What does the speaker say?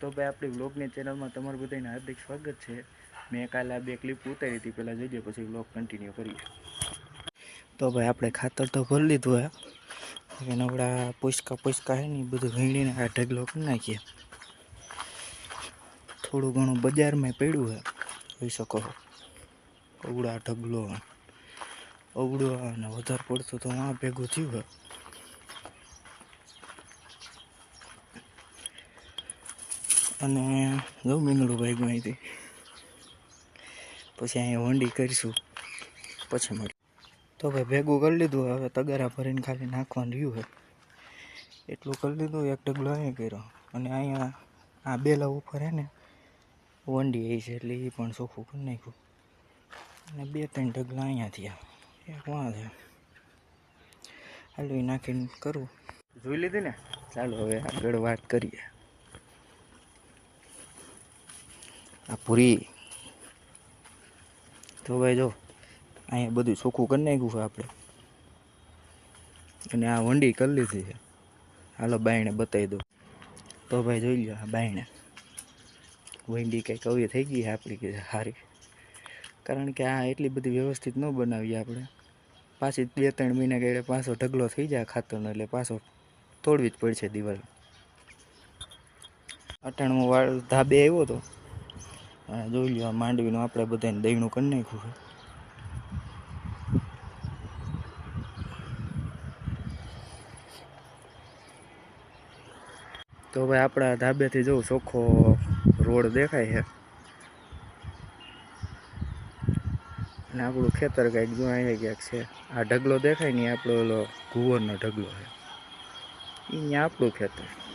તો ભાઈ, આપણી વ્લોગની ચેનલમાં તમારું બધાને હાર્દિક સ્વાગત છે. મેં કાલે આ બે ક્લિપ ઉતારી હતી, પહેલાં જોઈજો પછી વ્લોગ કન્ટિન્યુ કરીએ. તો ભાઈ, આપણે ખાતર તો ભરી લીધું હે. હવે નબળા પુષ્કા પુષ્કા હે ને બધું વીણીને આ ઢગલો કરી નાખીએ. થોડું ઘણું બજારમાં પડ્યું હે. જોઈ શકો અવડા ઢગલો. અવડો અને વધારે પડતું તો આ ભેગું થયું હે. અને જો મીંગડું ભાઈ અહીંથી પછી અહીંયા વંડી કરીશું. પછી મળી તો ભાઈ ભેગું કરી લીધું હવે તગારા ભરીને ખાલી નાખવાનું રહ્યું હોય એટલું કરી લીધું, એક ઢગલો અહીંયા કર્યો. અને અહીંયા આ બેલા ઉપર હે ને વંડી એ છે, એટલે એ પણ ચોખ્ખું કરી નાખ્યું. અને બે ત્રણ ઢગલા અહીંયા થયા. એક વાં છે. હાલો એ નાખીને કરું. જોઈ લીધી ને? ચાલો, હવે આગળ વાત કરીએ. આ પૂરી. તો ભાઈ જો, અહીંયા બધું ચોખ્ખું કરી નાખ્યું છે આપણે. અને આ વંડી કરી લીધી છે. હાલો બાયણે બતાવી દો તો ભાઈ જોઈ લો આ બાયણે. વંડી કંઈક કવી થઈ ગઈ આપણી સારી કારણ કે આ એટલી બધી વ્યવસ્થિત ન બનાવીએ આપણે. પાછી બે ત્રણ મહિના ગયે પાછો ઢગલો થઈ જાય ખાતરનો એટલે પાછો તોડવી જ પડશે દિવાલ. અટાણમાં વાળ ધાબે આવ્યો હતો જોઈ લો આ માંડવીનું આપણે બધાને દહીણું કરી નાખ્યું છે. તો ભાઈ આપણા ધાબેથી જો ચોખ્ખો રોડ દેખાય છે. અને આપણું ખેતર કાંઈક જો અહીંયા ક્યાંક છે. આ ઢગલો દેખાય ને આપણો ઓલો કુંવરનો ઢગલો છે. અહીંયા આપણું ખેતર